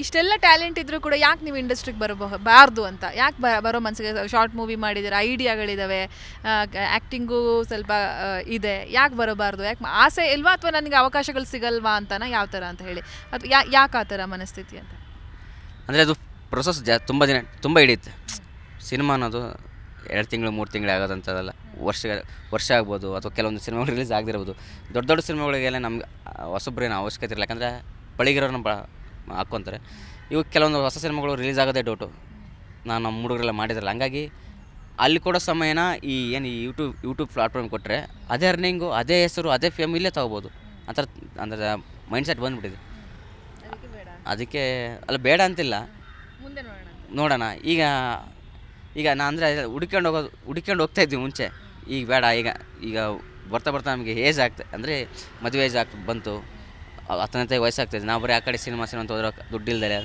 ಇಷ್ಟೆಲ್ಲ ಟ್ಯಾಲೆಂಟ್ ಇದ್ದರೂ ಕೂಡ ಯಾಕೆ ನೀವು ಇಂಡಸ್ಟ್ರಿಗೆ ಬರಬಹುದು ಬಾರ್ದು ಅಂತ? ಯಾಕೆ ಬರೋ ಮನಸ್ಸಿಗೆ ಶಾರ್ಟ್ ಮೂವಿ ಮಾಡಿದ್ದೀರಾ ಐಡಿಯಾಗಳಿದ್ದಾವೆ ಆ್ಯಕ್ಟಿಂಗು ಸ್ವಲ್ಪ ಇದೆ. ಯಾಕೆ ಬರಬಾರ್ದು ಯಾಕೆ ಆಸೆ ಇಲ್ವಾ ಅಥವಾ ನನಗೆ ಅವಕಾಶಗಳು ಸಿಗಲ್ವಾ ಅಂತನಾ? ಯಾವ ಥರ ಅಂತ ಹೇಳಿ. ಅಥವಾ ಯಾ, ಯಾಕೆ ಆ ಥರ ಮನಸ್ಥಿತಿ ಅಂತ? ಅಂದರೆ ಅದು ಪ್ರೊಸೆಸ್ ಜಾ, ತುಂಬ ದಿನ, ತುಂಬ ಹಿಡಿಯುತ್ತೆ. ಸಿನಿಮಾ ಅನ್ನೋದು ಎರಡು ತಿಂಗಳು, ಮೂರು ತಿಂಗಳು ಆಗೋದಂಥದ್ದಲ್ಲ ವರ್ಷ ವರ್ಷ ಆಗ್ಬೋದು ಅಥವಾ ಕೆಲವೊಂದು ಸಿನಿಮಾಗಳು ರಿಲೀಸ್ ಆಗದಿರ್ಬೋದು. ದೊಡ್ಡ ದೊಡ್ಡ ಸಿನಿಮಾಗಳಿಗೆಲ್ಲ ನಮ್ಗೆ ಹೊಸಬ್ರೇನು ಅವಶ್ಯಕತೆ ಇರಲ್ಲ ಯಾಕಂದರೆ ಪಳಿಗಿರೋರನ್ನ ಬ ಹಾಕ್ಕೊಂತಾರೆ ಇವು ಕೆಲವೊಂದು ಹೊಸ ಸಿನಿಮಾಗಳು ರಿಲೀಸ್ ಆಗೋದೇ ಡೌಟು ನಾನು ನಮ್ಮ ಹುಡುಗರೆಲ್ಲ ಮಾಡಿದ್ರಲ್ಲ ಹಂಗಾಗಿ ಅಲ್ಲಿ ಕೊಡೋ ಸಮಯನ ಈ ಏನು ಈ ಯೂಟ್ಯೂಬ್ ಯೂಟ್ಯೂಬ್ ಪ್ಲಾಟ್ಫಾರ್ಮ್ ಕೊಟ್ಟರೆ ಅದೇ ಅರ್ನಿಂಗು ಅದೇ ಹೆಸರು ಅದೇ ಫೇಮ್ ಇಲ್ಲೇ ತೊಗೋಬೋದು. ಆ ಥರ ಅಂದರೆ ಮೈಂಡ್ ಸೆಟ್ ಬಂದುಬಿಟ್ಟಿದೆ ಅದಕ್ಕೆ ಅಲ್ಲ ಬೇಡ ಅಂತಿಲ್ಲ. ನೋಡೋಣ ಈಗ ಈಗ ನಾನು ಅಂದರೆ ಹುಡ್ಕೊಂಡು ಹೋಗೋದು ಹುಡ್ಕೊಂಡು ಹೋಗ್ತಾ ಇದ್ವಿ ಮುಂಚೆ. ಈಗ ಬೇಡ ಈಗ ಈಗ ಬರ್ತಾ ಬರ್ತಾ ನಮಗೆ ಏಜ್ ಆಗ್ತಾ ಅಂದರೆ ಮದುವೆ ಏಜ್ ಆಗ್ತಾ ಬಂತು. ಹತ್ತನೇ ವಯಸ್ಸಾಗ್ತದೆ ನಾವು ಬರೀ ಆ ಕಡೆ ಸಿನಿಮಾ ಸಿನಿಮಾ ಅಂತ ಹೋದ್ರೆ ದುಡ್ಡಿಲ್ದಲೆ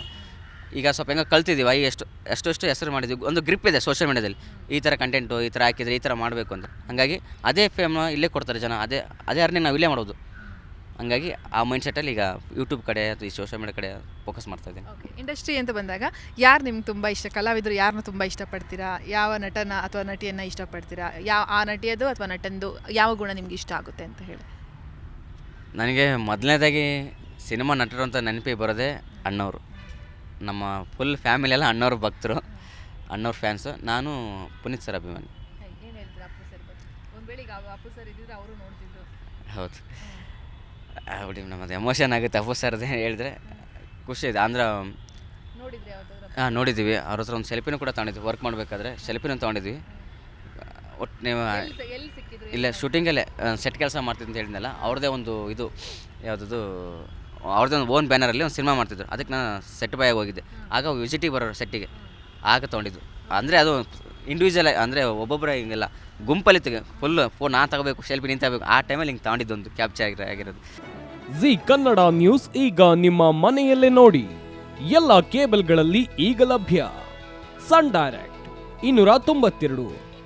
ಈಗ ಸ್ವಲ್ಪ ಹೆಂಗೆ ಕಲ್ತಿದ್ದೀವಿ ಈಗ ಎಷ್ಟು, ಎಷ್ಟೆಷ್ಟು ಹೆಸರು ಮಾಡಿದ್ವಿ. ಒಂದು ಗ್ರಿಪ್ ಇದೆ ಸೋಷಿಯಲ್ ಮೀಡ್ಯಾದಲ್ಲಿ ಈ ಥರ ಕಂಟೆಂಟು ಈ ಥರ ಹಾಕಿದ್ರೆ ಈ ಥರ ಮಾಡಬೇಕು ಅಂತ. ಹಾಗಾಗಿ ಅದೇ ಫೇಮ್ ಇಲ್ಲೇ ಕೊಡ್ತಾರೆ ಜನ. ಅದೇ ಅದೇ ಅರ್ನೇ ನಾವು ಇಲ್ಲೇ ಮಾಡೋದು. ಹಂಗಾಗಿ ಆ ಮೈಂಡ್ ಸೆಟ್ಟಲ್ಲಿ ಈಗ ಯೂಟ್ಯೂಬ್ ಕಡೆ ಅಥವಾ ಈ ಸೋಷಿಯಲ್ ಮೀಡಿಯಾ ಕಡೆ ಫೋಕಸ್ ಮಾಡ್ತಾ ಇದ್ದೀನಿ. ಇಂಡಸ್ಟ್ರಿ ಅಂತ ಬಂದಾಗ ಯಾರು ನಿಮ್ಗೆ ತುಂಬ ಇಷ್ಟ? ಕಲಾವಿದರು ಯಾರನ್ನ ತುಂಬ ಇಷ್ಟಪಡ್ತೀರಾ? ಯಾವ ನಟನ ಅಥವಾ ನಟಿಯನ್ನು ಇಷ್ಟಪಡ್ತೀರಾ? ಯಾವ, ಆ ನಟಿಯದು ಅಥವಾ ನಟನದು ಯಾವ ಗುಣ ನಿಮ್ಗೆ ಇಷ್ಟ ಆಗುತ್ತೆ ಅಂತ ಹೇಳಿ. ನನಗೆ ಮೊದಲನೇದಾಗಿ ಸಿನಿಮಾ ನಟರು ಅಂತ ನೆನಪಿಗೆ ಬರೋದೇ ಅಣ್ಣವರು. ನಮ್ಮ ಫುಲ್ ಫ್ಯಾಮಿಲಿ ಎಲ್ಲ ಅಣ್ಣವ್ರ ಭಕ್ತರು ಅಣ್ಣವ್ರ ಫ್ಯಾನ್ಸು ನಾನು ಪುನೀತ್ ಸರ್ ಅಭಿಮಾನಿ. ಏನು ಹೇಳ್ತೀರಾ ಅಪ್ಪು ಸರ್ ಒಂದು ವೇಳೆ ಈಗ ಅಪ್ಪು ಸರ್ ಇದ್ದಿದ್ರೆ ಅವರು ನೋಡ್ತಿದ್ರು. ಹೌದು. ಬಿಡಿ ನಮ್ಮದು ಎಮೋಷನ್ ಆಗುತ್ತೆ ಅಪ್ಪು ಸರ್ದೇ ಹೇಳಿದ್ರೆ ಖುಷಿ ಇದೆ. ಅಂದ್ರೆ ನೋಡಿದ್ರೆ ಹಾಂ ನೋಡಿದ್ದೀವಿ. ಅವ್ರ ಹತ್ರ ಒಂದು ಸೆಲ್ಫಿನೂ ಕೂಡ ತೊಗೊಂಡಿದ್ವಿ. ವರ್ಕ್ ಮಾಡಬೇಕಾದ್ರೆ ಸೆಲ್ಫಿನೂ ತೊಗೊಂಡಿದ್ವಿ. ಒಟ್ಟು ನೀವು ಎಲ್ಲಿ ಸಿಕ್ಕಿದ್ರು ಇಲ್ಲ ಶೂಟಿಂಗಲ್ಲೇ ಸೆಟ್ ಕೆಲಸ ಮಾಡ್ತಿದ್ದೆ ಅಂತ ಹೇಳಿದ್ನಲ್ಲ ಅವ್ರದ್ದೇ ಒಂದು ಇದು ಯಾವುದದು ಅವ್ರದ್ದೇ ಒಂದು ಓನ್ ಬ್ಯಾನರಲ್ಲಿ ಒಂದು ಸಿನಿಮಾ ಮಾಡ್ತಿದ್ರು. ಅದಕ್ಕೆ ನಾನು ಸೆಟ್ ಬಾಯ್ ಹೋಗಿದ್ದೆ. ಆಗ ವಿಸಿಟಿಗೆ ಬರೋರು ಸೆಟ್ಟಿಗೆ ಆಗ ತೊಗೊಂಡಿದ್ದು ಅಂದರೆ ಅದು ಇಂಡಿವಿಜುವಲ್ ಅಂದರೆ ಒಬ್ಬೊಬ್ಬರೇ ಹಿಂಗೆಲ್ಲ ಗುಂಪಲ್ಲಿ ತೆಗೆ ಫುಲ್ ಫೋನ್ ನಾ ತಗೋಬೇಕು ಸೆಲ್ಫಿ ನಿಂತಾಗಬೇಕು ಆ ಟೈಮಲ್ಲಿ ಹಿಂಗೆ ತೊಗೊಂಡಿದ್ದು ಒಂದು ಕ್ಯಾಪ್ಚರ್ ಆಗಿರೋ ಆಗಿರೋದು. ಜಿ ಕನ್ನಡ ನ್ಯೂಸ್ ಈಗ ನಿಮ್ಮ ಮನೆಯಲ್ಲೇ ನೋಡಿ. ಎಲ್ಲ ಕೇಬಲ್ಗಳಲ್ಲಿ ಈಗ ಲಭ್ಯ. ಸನ್ ಡೈರೆಕ್ಟ್ ಇನ್ನೂರ ತೊಂಬತ್ತೆರಡು.